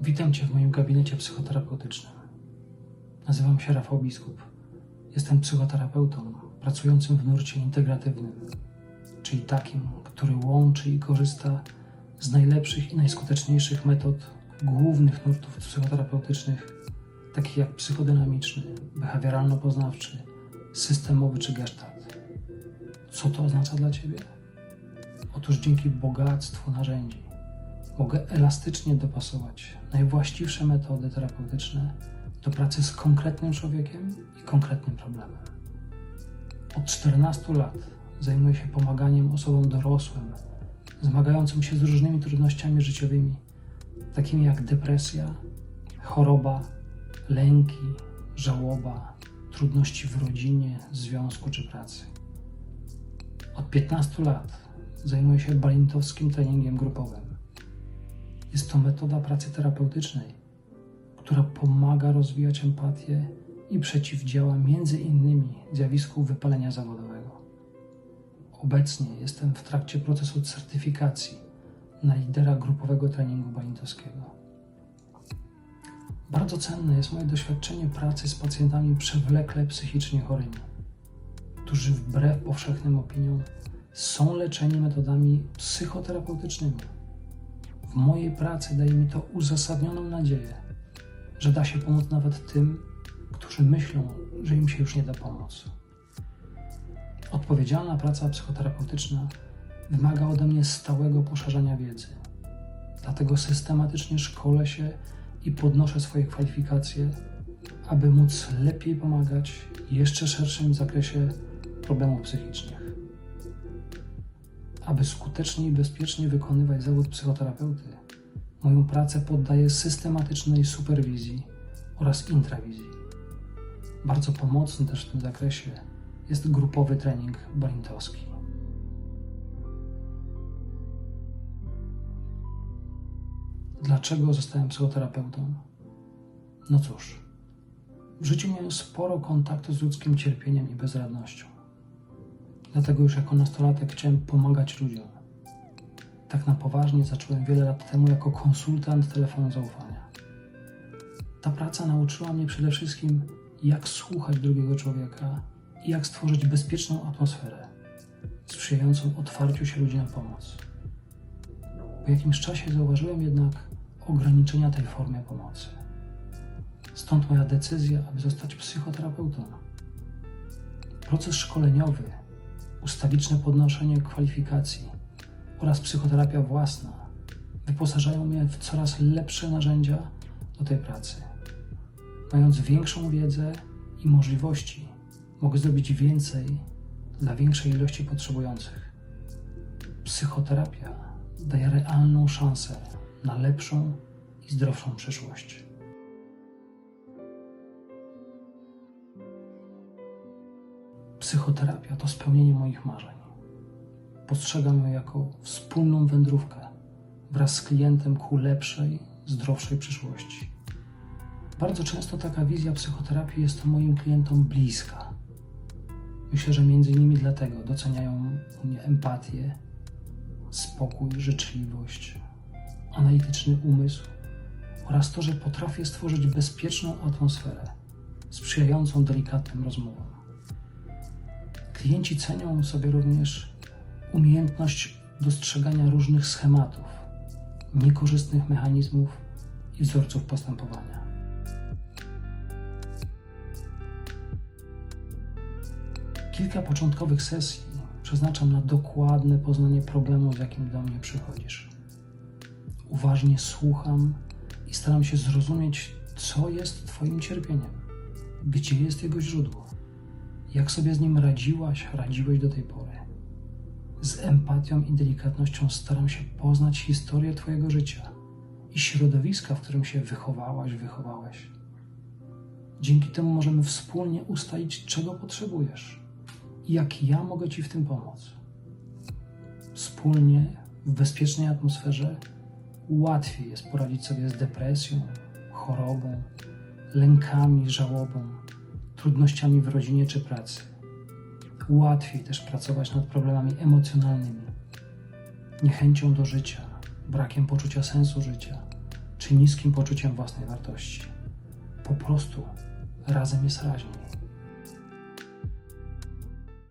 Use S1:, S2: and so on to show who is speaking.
S1: Witam Cię w moim gabinecie psychoterapeutycznym. Nazywam się Rafał Biskup. Jestem psychoterapeutą pracującym w nurcie integratywnym, czyli takim, który łączy i korzysta z najlepszych i najskuteczniejszych metod głównych nurtów psychoterapeutycznych, takich jak psychodynamiczny, behawioralno-poznawczy, systemowy czy gestalt. Co to oznacza dla Ciebie? Otóż dzięki bogactwu narzędzi mogę elastycznie dopasować najwłaściwsze metody terapeutyczne do pracy z konkretnym człowiekiem i konkretnym problemem. Od 14 lat zajmuję się pomaganiem osobom dorosłym, zmagającym się z różnymi trudnościami życiowymi, takimi jak depresja, choroba, lęki, żałoba, trudności w rodzinie, związku czy pracy. Od 15 lat zajmuję się balintowskim treningiem grupowym. Jest to metoda pracy terapeutycznej, która pomaga rozwijać empatię i przeciwdziała między innymi zjawisku wypalenia zawodowego. Obecnie jestem w trakcie procesu certyfikacji na lidera grupowego treningu balintowskiego. Bardzo cenne jest moje doświadczenie pracy z pacjentami przewlekle psychicznie chorymi, którzy wbrew powszechnym opiniom są leczeni metodami psychoterapeutycznymi. W mojej pracy daje mi to uzasadnioną nadzieję, że da się pomóc nawet tym, którzy myślą, że im się już nie da pomóc. Odpowiedzialna praca psychoterapeutyczna wymaga ode mnie stałego poszerzania wiedzy. Dlatego systematycznie szkolę się i podnoszę swoje kwalifikacje, aby móc lepiej pomagać jeszcze szerszym zakresie problemów psychicznych. Aby skutecznie i bezpiecznie wykonywać zawód psychoterapeuty, moją pracę poddaję systematycznej superwizji oraz intrawizji. Bardzo pomocny też w tym zakresie jest grupowy trening balintowski. Dlaczego zostałem psychoterapeutą? No cóż, w życiu miałem sporo kontaktu z ludzkim cierpieniem i bezradnością. Dlatego już jako nastolatek chciałem pomagać ludziom. Tak na poważnie zacząłem wiele lat temu jako konsultant telefonu zaufania. Ta praca nauczyła mnie przede wszystkim, jak słuchać drugiego człowieka i jak stworzyć bezpieczną atmosferę, sprzyjającą otwarciu się ludzi na pomoc. Po jakimś czasie zauważyłem jednak ograniczenia tej formy pomocy. Stąd moja decyzja, aby zostać psychoterapeutą. Proces szkoleniowy ustawiczne podnoszenie kwalifikacji oraz psychoterapia własna wyposażają mnie w coraz lepsze narzędzia do tej pracy. Mając większą wiedzę i możliwości, mogę zrobić więcej dla większej ilości potrzebujących. Psychoterapia daje realną szansę na lepszą i zdrowszą przyszłość. Psychoterapia to spełnienie moich marzeń. Postrzegam ją jako wspólną wędrówkę wraz z klientem ku lepszej, zdrowszej przyszłości. Bardzo często taka wizja psychoterapii jest moim klientom bliska. Myślę, że między innymi dlatego doceniają u mnie empatię, spokój, życzliwość, analityczny umysł oraz to, że potrafię stworzyć bezpieczną atmosferę sprzyjającą delikatnym rozmowom. Klienci cenią sobie również umiejętność dostrzegania różnych schematów, niekorzystnych mechanizmów i wzorców postępowania. Kilka początkowych sesji przeznaczam na dokładne poznanie problemu, z jakim do mnie przychodzisz. Uważnie słucham i staram się zrozumieć, co jest Twoim cierpieniem, gdzie jest jego źródło, jak sobie z nim radziłaś, radziłeś do tej pory. Z empatią i delikatnością staram się poznać historię Twojego życia i środowiska, w którym się wychowałaś, wychowałeś. Dzięki temu możemy wspólnie ustalić, czego potrzebujesz i jak ja mogę Ci w tym pomóc. Wspólnie, w bezpiecznej atmosferze, łatwiej jest poradzić sobie z depresją, chorobą, lękami, żałobą, trudnościami w rodzinie czy pracy. Łatwiej też pracować nad problemami emocjonalnymi, niechęcią do życia, brakiem poczucia sensu życia, czy niskim poczuciem własnej wartości. Po prostu razem jest raźniej.